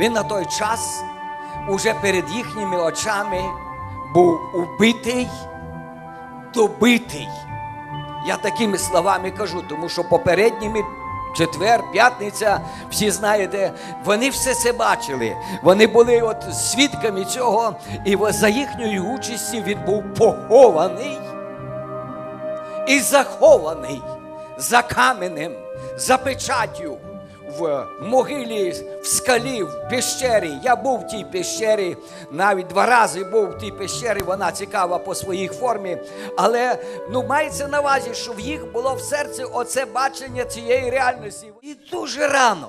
Він на той час уже перед їхніми очами був убитий, добитий. Я такими словами кажу, тому що попередніми четвер, п'ятниця, всі знаєте, вони все це бачили. Вони були от свідками цього, і за їхньої участі він був похований і захований за каменем, за печаттю в могилі, в скалі, в пещері. Я був в тій пещері, навіть два рази був в тій пещері, вона цікава по своїй формі. Але ну, мається на увазі, що в їх було в серці оце бачення цієї реальності. І дуже рано.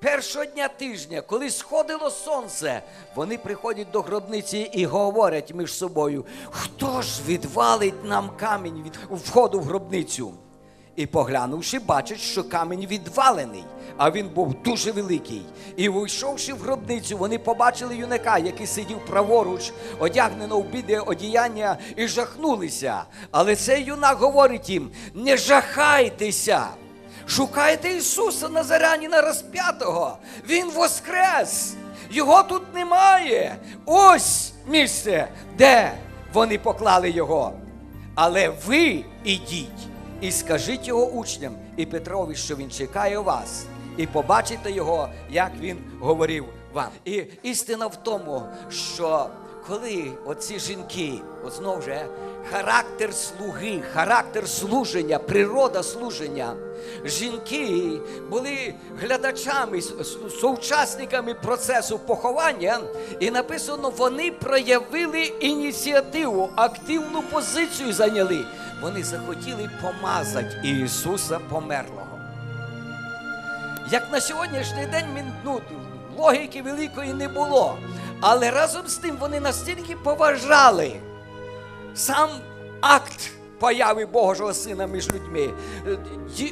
Першого дня тижня, коли сходило сонце, вони приходять до гробниці і говорять між собою, хто ж відвалить нам камінь від входу в гробницю? І поглянувши, бачать, що камінь відвалений, а він був дуже великий. І вийшовши в гробницю, вони побачили юнака, який сидів праворуч, одягнено в біде одіяння, і жахнулися. Але цей юнак говорить їм: не жахайтеся! Шукайте Ісуса Назарянина розп'ятого. Він воскрес. Його тут немає. Ось місце, де вони поклали його. Але ви ідіть і скажіть його учням і Петрові, що він чекає вас, і побачите його, як він говорив вам. І істина в тому, що коли оці жінки, от знову же, характер слуги, характер служення, природа служення, жінки були глядачами, соучасниками процесу поховання, і написано, вони проявили ініціативу, активну позицію зайняли. Вони захотіли помазати Ісуса померлого. Як на сьогоднішній день ну, логіки великої не було. Але разом з тим вони настільки поважали сам акт появи Божого Сина між людьми,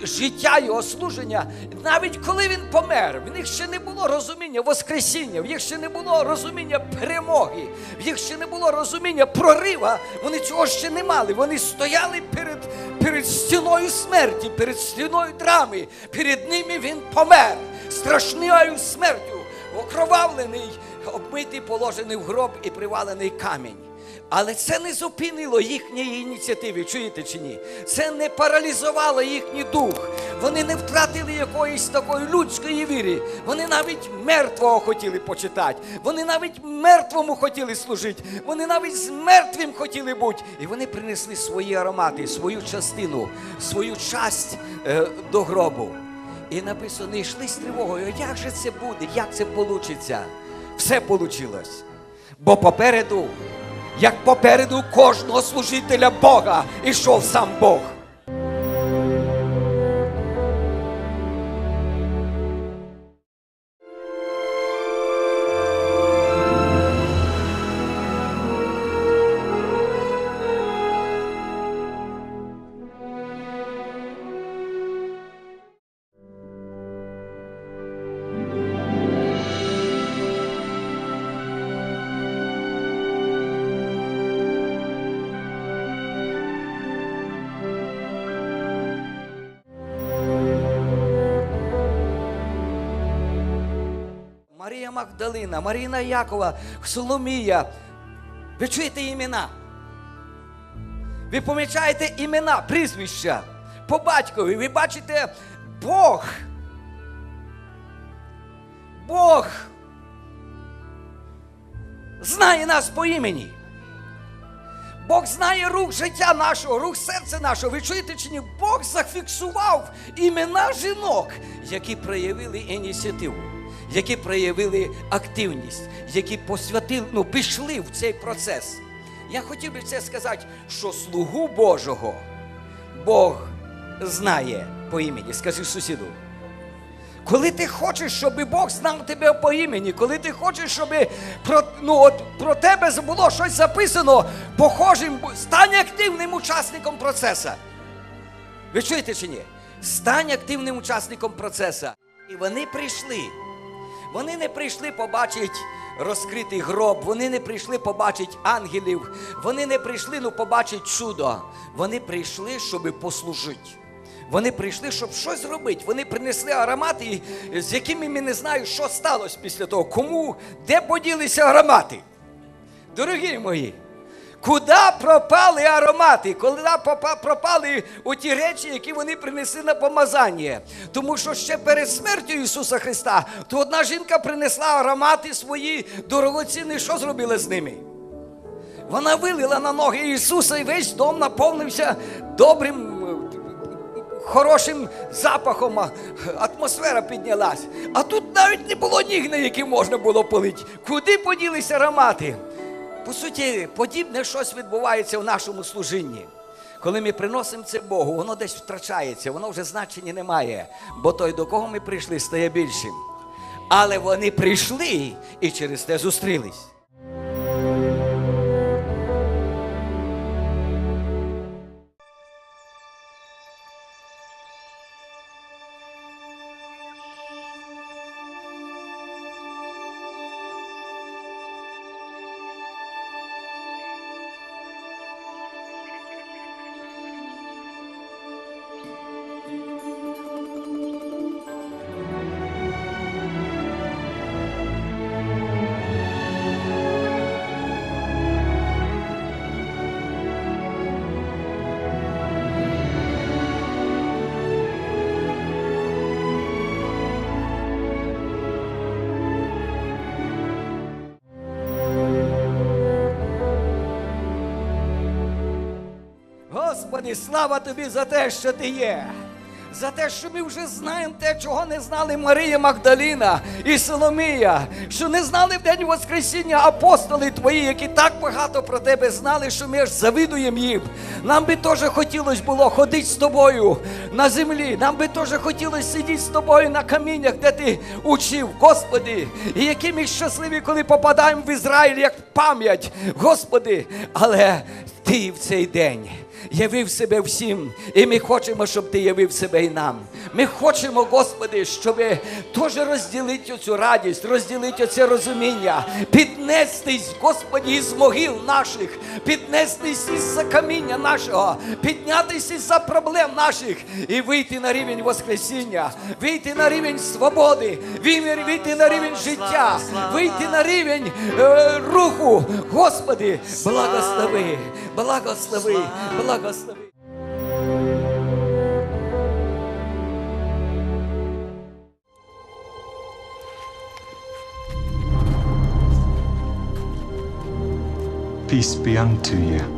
життя його служення, навіть коли він помер, в них ще не було розуміння Воскресіння, в їх ще не було розуміння перемоги, в їх ще не було розуміння прорива, вони цього ще не мали. Вони стояли перед, перед стіною смерті, перед стіною драми. Перед ними він помер страшною смертю, окровавлений, обмитий, положений в гроб і привалений камінь. Але це не зупинило їхньої ініціативи, чуєте чи ні? Це не паралізувало їхній дух. Вони не втратили якоїсь такої людської віри. Вони навіть мертвого хотіли почитати. Вони навіть мертвому хотіли служити. Вони навіть з мертвим хотіли бути. І вони принесли свої аромати, свою частину, свою часть е, до гробу. І написано, йшли з тривогою. Як же це буде? Як це вийде? Все вийшло. Бо попереду, як попереду кожного служителя Бога, ішов сам Бог. Магдалина, Маріна Якова, Соломія. Ви чуєте імена? Ви помічаєте імена, прізвища по батькові. Ви бачите Бог. Бог знає нас по імені. Бог знає рух життя нашого, рух серця нашого. Ви чуєте чи ні? Бог зафіксував імена жінок, які проявили ініціативу, які проявили активність, які посвятили, ну, пішли в цей процес. Я хотів би це сказати, що слугу Божого Бог знає по імені. Скажи сусіду. Коли ти хочеш, щоб Бог знав тебе по імені, коли ти хочеш, щоб про, ну, от, про тебе було щось записано похожим, стань активним учасником процесу. Ви чуєте чи ні? Стань активним учасником процесу. І вони прийшли. Вони не прийшли побачити розкритий гроб, вони не прийшли побачити ангелів, вони не прийшли ну, побачити чудо. Вони прийшли, щоб послужити. Вони прийшли, щоб щось зробити. Вони принесли аромати, з якими ми не знаємо, що сталося після того. Кому, де поділися аромати? Дорогі мої, куди пропали аромати? Попа- пропали оті речі, які вони принесли на помазання? Тому що ще перед смертю Ісуса Христа, то одна жінка принесла аромати свої дорогоцінні. Що зробила з ними? Вона вилила на ноги Ісуса, і весь дом наповнився добрим, хорошим запахом. Атмосфера піднялась. А тут навіть не було ніг, на які можна було полити. Куди поділися аромати? По суті, подібне щось відбувається в нашому служінні. Коли ми приносимо це Богу, воно десь втрачається, воно вже значення не має, бо той, до кого ми прийшли, стає більшим. Але вони прийшли і через те зустрілись. Господи, слава тобі за те, що ти є. За те, що ми вже знаємо те, чого не знали Марія Магдаліна і Соломія, що не знали в день Воскресіння апостоли твої, які так багато про тебе знали, що ми аж завидуємо їм. Нам би теж хотілося було ходити з тобою на землі. Нам би теж хотілося сидіти з тобою на каміннях, де ти учив, Господи. І які ми щасливі, коли попадаємо в Ізраїль як пам'ять, Господи. Але ти в цей день явив себе всім, і ми хочемо, щоб ти явив себе і нам. Ми хочемо, Господи, щоб теж розділити цю радість, розділити оце розуміння, піднестись, Господи, із могил наших, піднестись із за каміння нашого, піднятися із за проблем наших і вийти на рівень Воскресіння, вийти на рівень свободи, вийти на рівень життя, вийти на рівень е, руху. Господи, благослови, благослови, благослови. Peace be unto you.